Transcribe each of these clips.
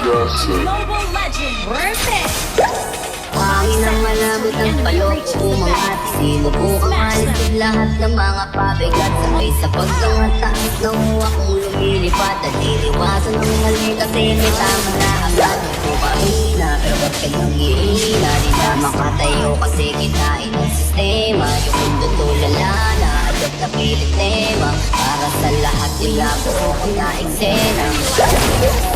Gossip. Mobile legend. Perfect. Hangin ang malabot ng palok sinubukang alisin lahat ng mga pabigat Sabay sa pagkangataas na akong lumilipad At iniwasan ng mali kasi tama na agad Ako mahina, pero ba't ka nang Di na makatayo kasi kinain na agad na pilit tema Para sa lahat nila buo kong na-eksena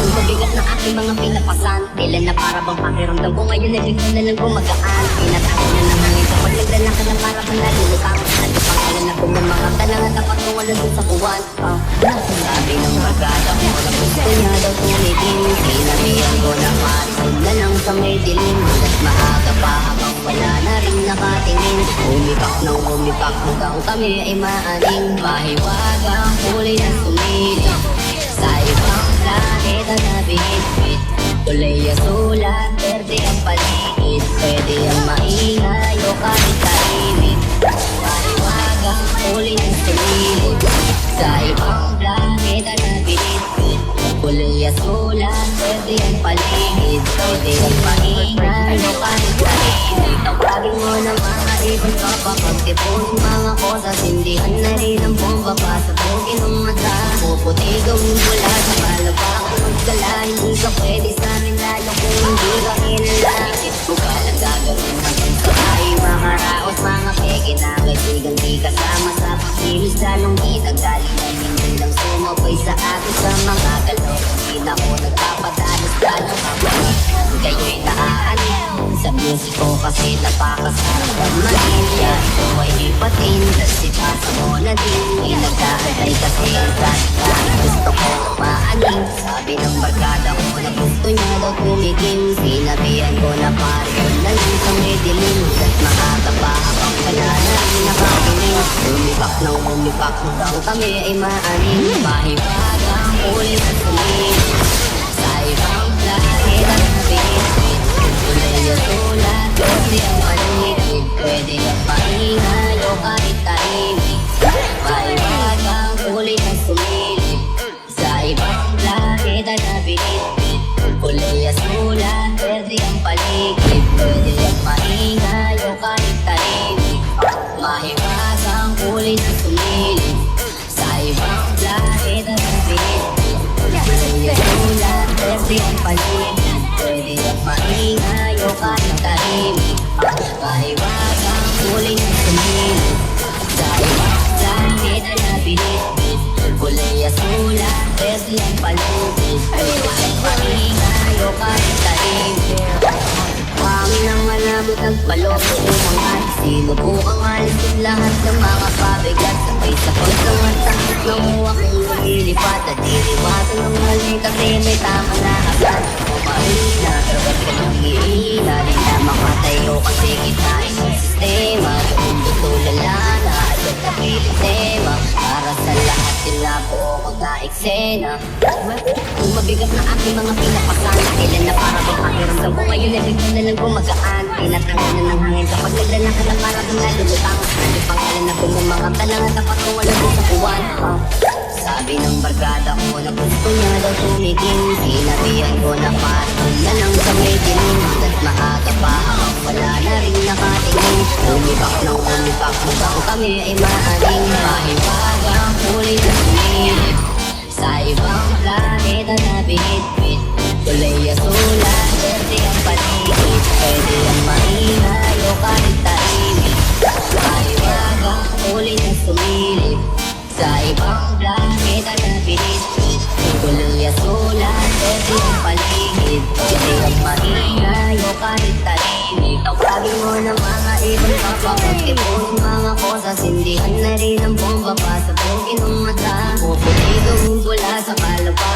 Ang mabigat na aking mga pinapasan Tila na para bang pakiramdam ko ngayon na bigla na lang gumagaan. Pinatago na ng hangin kapag nagdala ka na para bang nalulutang Ano pangalan na kung ng mga talangan dapat kung wala sa buwan. Ah, Sabi ng barkada ko na gusto niya daw tumitin Sinabihan ko na marisol na lang sa may dilim At maaga pa habang wala na Umipak ng umipak hanggang kami ay maaning Mahiwagang kulay na sumilip berde ang paligid Pwede ang maingay o kahit tahimik Tawagin mo ng mga ibon kapapagtipon Mga kosas, hindihan na rin ang bomba Pasabugin ng mata Puputigong mula sa palabakan Magdala, hindi ka pwede sa amin Lalo kung hindi ka kilala Buka lang gagawin hanggang sa ay Mga raos, mga peke na kaibigan Di kasama sa pakilis Lalong itagaling na hindi lang sumabay sa akin Sa mga galaw Hindi na ako nagpapadalos Lalong mabalik Kayo'y naaanin Sa music ko kasi napakasarap ang manilya Ito ay ipatin Kasi pasa mo na din Inagkaantay kasi sa Gusto ko maanin Sabi ng barkada ko na gusto niya daw tumigil. Sinabihan ko na pare ko na lang sa may dilim. At maaga pa na rin nakakinig Umipak ng umipak hanggang kami ay maanin. Mahiwagang ulit at sumilip pwede ang paligid Pwede ang maingay o kahit tahimik. Mahiwagang ulit at sumilip. Sa ibang planeta na binitbit Kulay at ulat, pwede ang paligid Pwede ang maingay malabot ang balok Umangat, sinubukang alisin lahat ng mga pabigat Sabay sa pagkangatakot ng aking lumilipat At iniwasan ng mali kasi may tama na agad Ako mahina, pero ba't ka nang hihina Di na makatayo kasi kitain ng sistema Yung mundo tulala na agad na pilit tema Para sa lahat sila buo kong na-eksena Kung mabigat na aking mga pinapasan Kailan na para bang pakiramdam ko? Ngayon na bigla na lang gumagaan Tinatanggal na ng hangin. Kapag nagdala ka na para kang nalulutang. Ano pangalan kung ng mga talangan dapat kung wala doon sa buwan Ah, Sabi ng barkada ko na gusto niya daw tumigil. Sinabihan ko na parang na lang sa may dilim At maaga pa habang wala na rin nakatingin. Umipak ng umipak hanggang kami ay maaring Mahiwagang Bakit ipunin mga kosa Sindihan na rin ang bomba pa Sa pagkinom mata Pupunay doon pula sa palapa